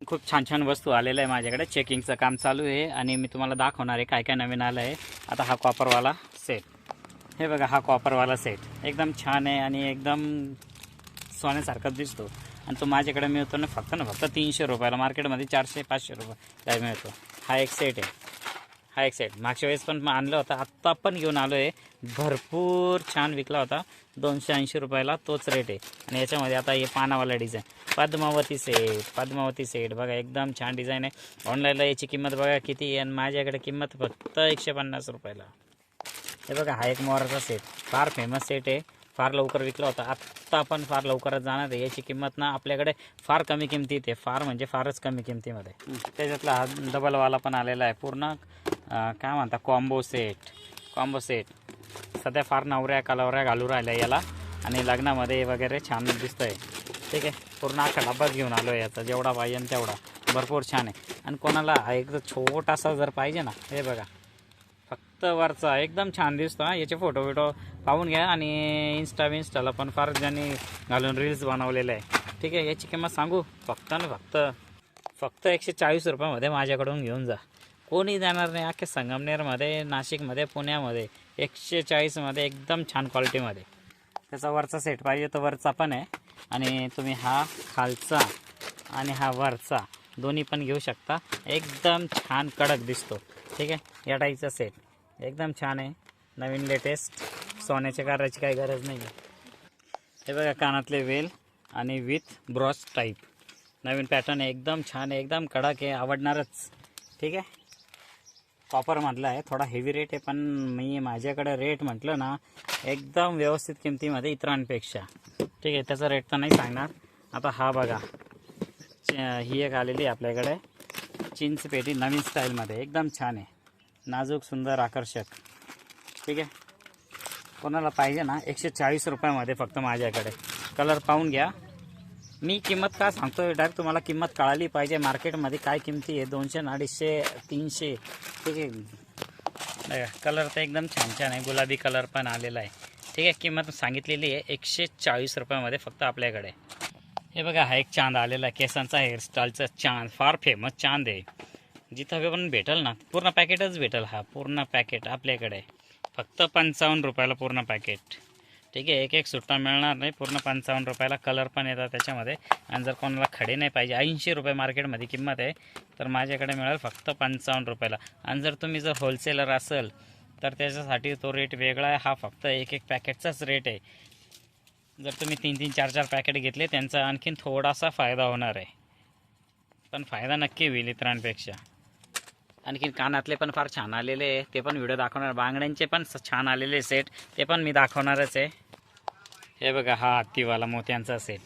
खूप छान छान वस्तू आलेल्या आहे माझ्याकडे. चेकिंगचं काम चालू आहे आणि मी तुम्हाला दाखवणार आहे काय काय नवीन आलं आहे. आता हा कॉपरवाला सेट हे बघा हा कॉपरवाला सेट एकदम छान आहे आणि एकदम सोन्यासारखाच दिसतो. आणि तो माझ्याकडे मिळतो ना फक्त ना फक्त तीनशे रुपयाला. मार्केटमध्ये चारशे पाचशे रुपयाला मिळतो? हा एक सेट आहे. हा एक सेट मागच्या वेळेस पण आणलं होतं आत्ता पण घेऊन आलो आहे. भरपूर छान विकला होता. दोनशे ऐंशी रुपयाला तोच रेट आहे. आणि याच्यामध्ये आता हे पानावाला design Padmavati set Padmavati set बघा एकदम छान डिझाईन आहे. ऑनलाईनला याची किंमत बघा किती आहे आणि माझ्याकडे किंमत फक्त एकशे पन्नास रुपयाला. हे बघा हा एक मोराचा सेट फार फेमस सेट आहे. फार लवकर विकला होता. आत्ता पण फार लवकरच जाणार आहे. याची किंमत ना आपल्याकडे फार कमी किमतीत आहे. फार म्हणजे फारच कमी किमतीमध्ये. त्याच्यातला हा डबलवाला पण आलेला आहे पूर्ण. काय म्हणता? कॉम्बो सेट कॉम्बो सेट सध्या फार नवऱ्या कलवऱ्या घालू राहिल्या याला. आणि लग्नामध्ये वगैरे छान दिसतंय. ठीक आहे? पूर्ण अख्खा डब्बाच घेऊन आलो आहे याचा. जेवढा पाहिजे तेवढा. भरपूर छान आहे. आणि कोणाला एकदम छोटासा जर पाहिजे ना हे बघा. फक्त वरचा एकदम छान दिसतो हा. याचे फोटो बिटो पाहून घ्या. आणि इन्स्टा विन्स्टाला पण फार ज्यांनी घालून रील्स बनवलेलं आहे. ठीक आहे? याची किंमत सांगू? फक्त ना फक्त. फक्त एकशे चाळीस रुपयामध्ये माझ्याकडून घेऊन जा. कोणी जाणार नाही अख्ख्या संगमनेरमध्ये नाशिकमध्ये पुण्यामध्ये. एकशे चाळीसमध्ये एकदम छान क्वालिटीमध्ये. त्याचा वरचा सेट पाहिजे तो वरचा पण आहे. आणि तुम्ही हा खालचा आणि हा वरचा दोन्ही पण घेऊ शकता. एकदम छान कडक दिसतो. ठीक आहे? या टाईपचा सेट एकदम छान आहे. नवीन लेटेस्ट सोन्याच्या करायची काही गरज नाही आहे हे बघा कानातले वेल आणि विथ ब्रॉस टाईप नवीन पॅटर्न आहे. एकदम छान आहे. एकदम कडक आहे. आवडणारच. ठीक आहे? कॉपरमधला आहे. थोडा हेवी रेट आहे पण मी माझ्याकडे रेट म्हटलं ना एकदम व्यवस्थित किमतीमध्ये इतरांपेक्षा. ठीक आहे त्याचा रेट तर नाही सांगणार. आता हा बघा. ही एक आलेली आहे आपल्याकडे. चिंच पेटी नवीन स्टाईलमध्ये एकदम छान आहे. नाजूक सुंदर आकर्षक. ठीक आहे? कोणाला पाहिजे ना एकशे चाळीस रुपयामध्ये फक्त माझ्याकडे. कलर पाहून घ्या. मी किंमत का सांगतो डायरेक्ट तुम्हाला किंमत कळाली पाहिजे. मार्केटमध्ये काय किमती आहे दोनशे अडीचशे तीनशे? ठीक आहे. बघा कलर तर एकदम छान छान आहे. गुलाबी कलर पण आलेला आहे. ठीक आहे किंमत सांगितलेली आहे. एकशे चाळीस रुपयामध्ये फक्त आपल्याकडे. हे बघा हा एक चांद आलेला आहे. केसांचा हेअरस्टाईलचा चांद. फार फेमस चांद आहे. जिथं पण भेटेल ना पूर्ण पॅकेटच भेटेल हा. पूर्ण पॅकेट आपल्याकडे. फक्त पंचावन्न रुपयाला पूर्ण पॅकेट ठीक आहे एक एक सुट्टा मिळणार नाही. पूर्ण पंचावन्न रुपयाला कलर पण येतात त्याच्यामध्ये. आणि जर कोणाला खडे नाही पाहिजे ऐंशी रुपये मार्केटमध्ये किंमत आहे तर माझ्याकडे मिळेल फक्त पंचावन्न रुपयाला. आणि जर तुम्ही जर होलसेलर असेल तर त्याच्यासाठी तो रेट वेगळा आहे. हा फक्त एक एक पॅकेटचाच रेट आहे. जर तुम्ही तीन तीन चार चार पॅकेट घेतले त्यांचा आणखीन थोडासा फायदा होणार आहे. पण फायदा नक्की होईल इतरांपेक्षा. आणखीन कानातले पण फार छान आलेले आहे. ते पण व्हिडिओ दाखवणार. बांगड्यांचे पण छान आलेले सेट ते पण मी दाखवणारच आहे. हे बघा हा हत्तीवाला मोत्यांचा सेट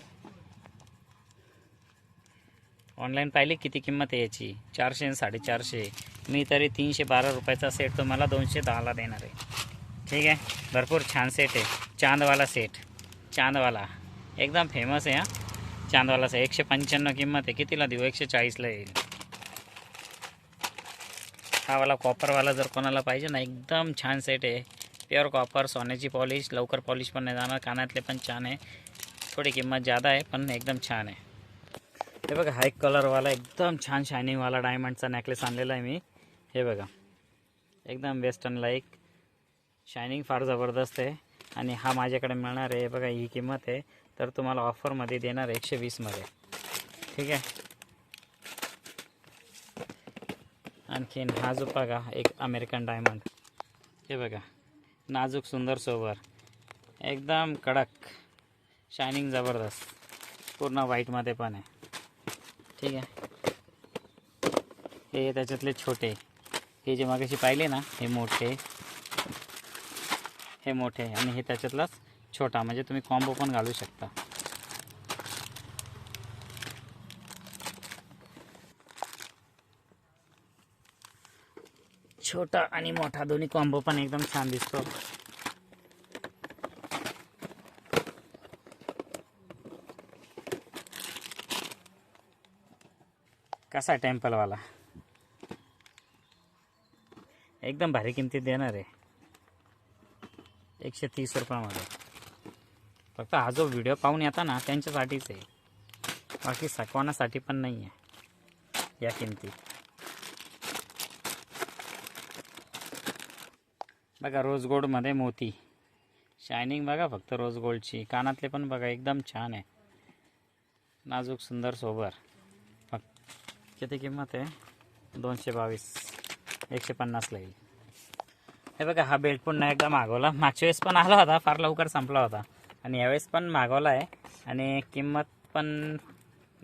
ऑनलाईन पाहिले किती किंमत आहे याची? चारशे आणि साडेचारशे. मी तरी तीनशे बारा रुपयाचा सेट तुम्हाला दोनशे दहाला देणार आहे. ठीक आहे? भरपूर छान सेट आहे. चांदवाला सेट चांदवाला. एकदम फेमस आहे हा. चांदवाला सेट एकशे पंच्याण्णव किंमत आहे. कितीला देऊ? एकशे चाळीसला येईल. हा वाला कॉपरवाला जर कोणाला पाहिजे ना एकदम छान सेट आहे. प्युअर कॉपर सोन्याची पॉलिश लवकर पॉलिश पण नाही जाणार कानातले पण छान आहे. थोडी किंमत जादा आहे पण एकदम छान आहे. हे बघा हा एक कलरवाला एकदम छान शायनिंगवाला डायमंडचा नेकलेस आणलेला आहे मी. हे बघा एकदम वेस्टर्न लाईक शायनिंग फार जबरदस्त आहे. आणि हा माझ्याकडे मिळणार आहे बघा ही किंमत आहे. तर तुम्हाला ऑफरमध्ये देणार आहे एकशे वीसमध्ये ठीक आहे? आणखीन हा जो बघा एक अमेरिकन डायमंड हे बघा नाजूक सुंदर सोबर एकदम कडक शायनिंग जबरदस्त. पूर्ण व्हाईटमध्ये पण आहे. ठीक आहे. हे त्याच्यातले छोटे. हे जे मागाशी पाहिले ना हे मोठे. हे मोठे आणि हे त्याच्यातलाच छोटा. म्हणजे तुम्ही कॉम्बो पण घालू शकता. छोटा आणि मोठा दोन्ही कॉम्बो पण एकदम छान दिसतो कसा टेम्पलवाला एकदम भारी किमतीत देणार आहे एकशे तीस रुपयामध्ये फक्त हा जो व्हिडिओ पाहून ना बाकी साकवण्यासाठी पण नाही आहे या किमती। बघा रोज गोल्डमध्ये मोती. शायनिंग बघा फक्त रोज गोल्डची कानातले पण बघा एकदम छान आहे. नाजूक सुंदर सोबर. फक्त किती किंमत आहे? दोनशे बावीस. एकशे पन्नासला येईल. हे बघा हा बेल्ट पुन्हा एकदा मागवला. मागच्या वेळेस पण आला होता फार लवकर संपला होता. आणि यावेळेस पण मागवला आहे आणि किंमत पण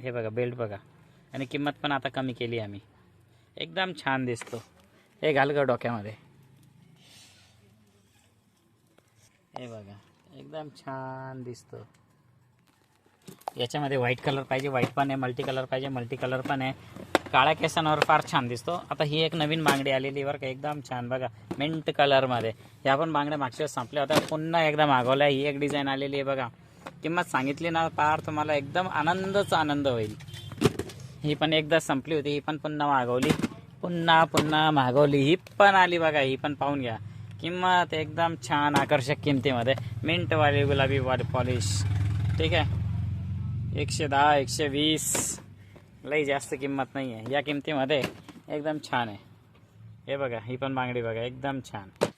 हे बघा बेल्ट बघा. आणि किंमत पण आता कमी केली आम्ही. एकदम छान दिसतो. हे घाल ग डोक्यामध्ये. हे बघा एकदम छान दिसतो. याच्यामध्ये व्हाईट कलर पाहिजे व्हाईट पण आहे मल्टी कलर पाहिजे मल्टी कलर पण आहे. काळ्या केसांवर फार छान दिसतो. आता ही एक नवीन बांगडी आलेली बरं का एकदम छान. बघा मिंट कलरमध्ये ह्या पण बांगड्या मागच्या वेळेस संपल्या होत्या. पुन्हा एकदा मागवल्या. ही एक डिझाईन आलेली आहे बघा. किंमत सांगितली ना पार तुम्हाला एकदम आनंदच आनंद होईल. ही पण एकदा संपली होती ही पण पुन्हा मागवली. पुन्हा पुन्हा मागवली. ही पण आली बघा ही पण पाहून घ्या. किंमत एकदम छान आकर्षक किमतीमध्ये. मिंटवाली गुलाबी वाली पॉलिश ठीक आहे? एकशे दहा एकशे वीस. लई जास्त किंमत नाही आहे या किमतीमध्ये एकदम छान आहे. हे बघा ही पण बांगडी बघा एकदम छान.